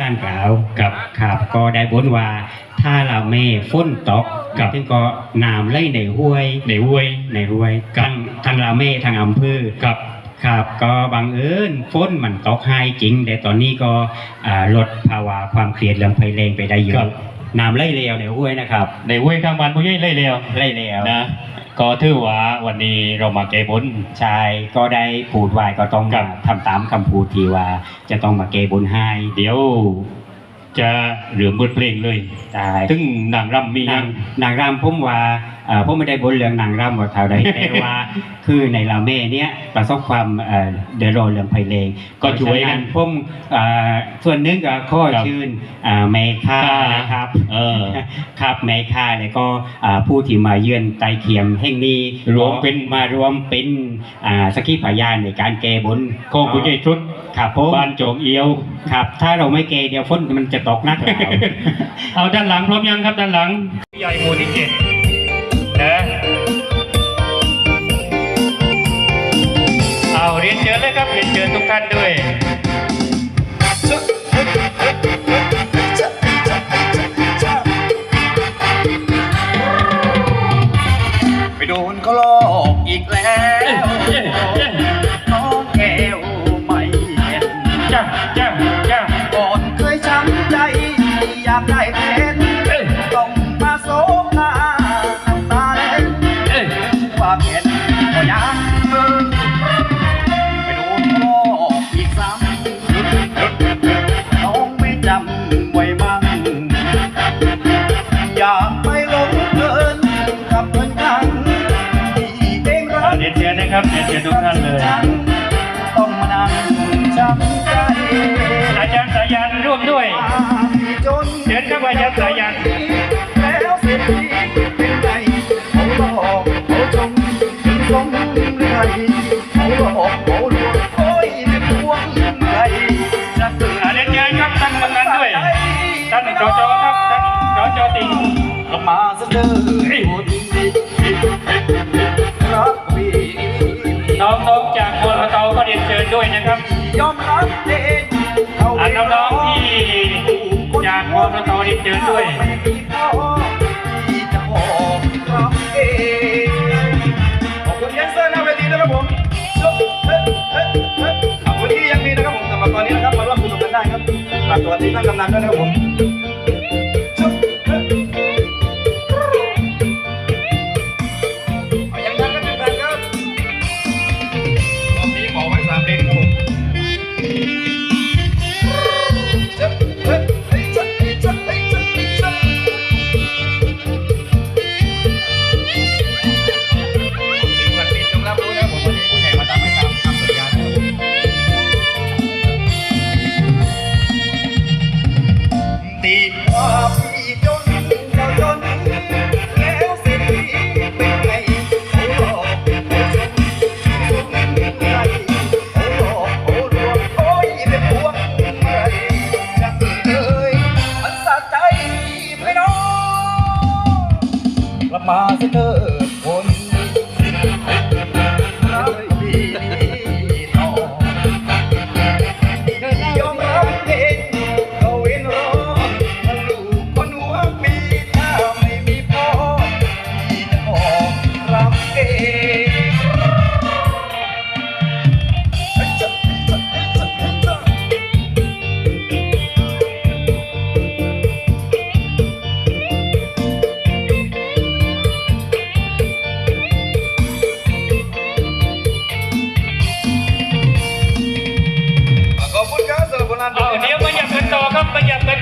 ท่านกล่าวครับครับก็ได้บนว่า ถ้าเราไม่ฝนตกครับถึงก็น้ำไหลในห้วยในห้วยในห้วยครับทั้งทั้งเราเม่ทั้งอำเภอครับครับก็บังเอิญฝนมันตกให้จริง แต่ตอนนี้ก็อ่าลดภาวะความเครียดเรื่องภัยแรงไปได้เยครัอะบน้ำไหลเร็วในห้วยนะครับในห้วยข้างบ้านผู้ใหญ่ไล่เร็วไหลเร็วนะ ก็ถือว่าวันนี้เรามาแก้บนใช่ก็ได้พูดไว้ก็ต้องครับ ทำตามคำพูดที่ว่า จะต้องมาเกบนให้เดี๋ยวจะเหลือบทเพลงเลยใช่ถึงนางรำมีนายังงนางรำผมว่า เอ่อผมไม่ได้บนเรื่องนางรำว่าเท่าใดแต่ว่าคือในลาเม่เนี้ยประสบความเอ่อเดือดร้อนเรื่องภัยแรงก็ช่วยกันเพราะฉะผมเอ่อส่วนหนึงก็ข้อครับชื่นอ่าแม่ค่าค่านะครับเออครับแม่ค่าแล้วก็อ่าผู้ที่มาเยือนไตเขียมแห่งนี้รวมเป็นมารวมเป็นอ่าสกขีพยานในการแก้บนของผู้ใหญ่ชุดครับผมบ้านโจงเอียวครับ ถ้าเราไม่เกเดี๋ยวฝนมันจะตกหนักแล้วเอาด้านหลังพร้อมยังครับด้านหลังใหญ่หมู่ที่เจ็ด นะเอาเรียนเชิญเลยครับเรียนเชิญทุกท่านด้วยไปโดนเขาลอกอีกแล้วน้องแก้วไม่เห็นจ้าจ้าจ้าก่อนเคยช้ำใจอยากได้ น้องไม่จำไว้มั่งอยากไปหลงเพลินกับเพื่อนกันที่เองรัเอากเรียนเชิญนะครับเรียนเชิญทุกท่านเลยต้องมานั่งช้ำใจอาจารย์สายันร่วมด้วยที่จนเชิญครับอาจารย์สายัน งมาเสนอคนดีรักพี่น้องๆจากบัวเตาก็เรียนเชิญด้วยนะครับยอมรับเองเขาอ่าน้องๆที่จากบัวเตาเรียนเชิญด้วยไม่มีพ่อที่จะขอรับเองขอบคุณแดนเซอร์หน้าเวทีด้วยครับผมเฮ้ยเฮ้ยเฮ้ยเฮ้ยขอบคุณที่ยังมีนะครับผมสำหรับตอนนี้นะครับมาร่วมสนุกกันได้ครับฝากสวัสดีท่านกำนันด้วยนะครับผม กลับมาเสยเธอ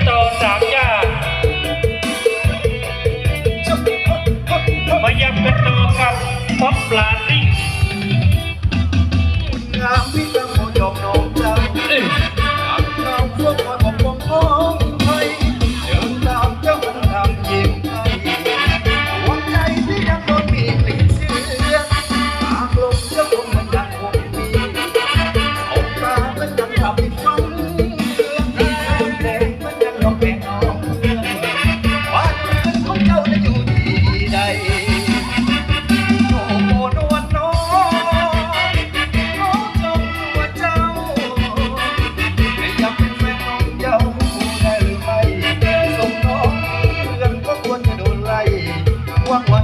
โตสามย่านมายับกันโตกับท็อปลาดิ้งงามวิกรรมหยอกโน quang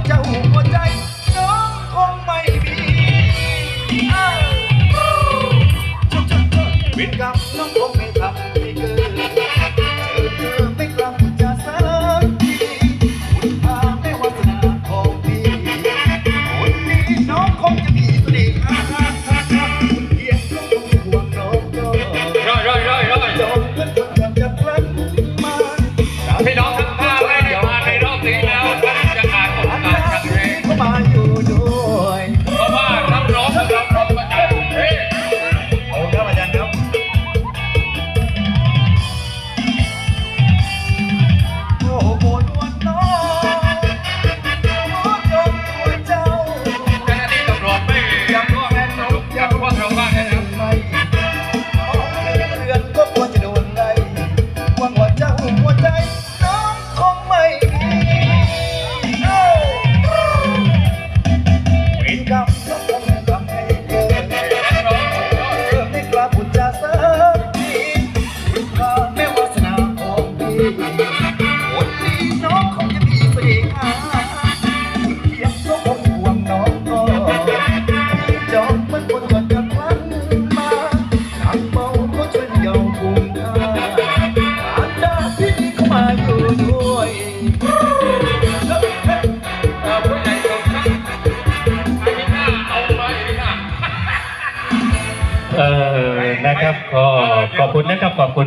เออนะครับ ขอขอบคุณนะครับ ขอบคุณ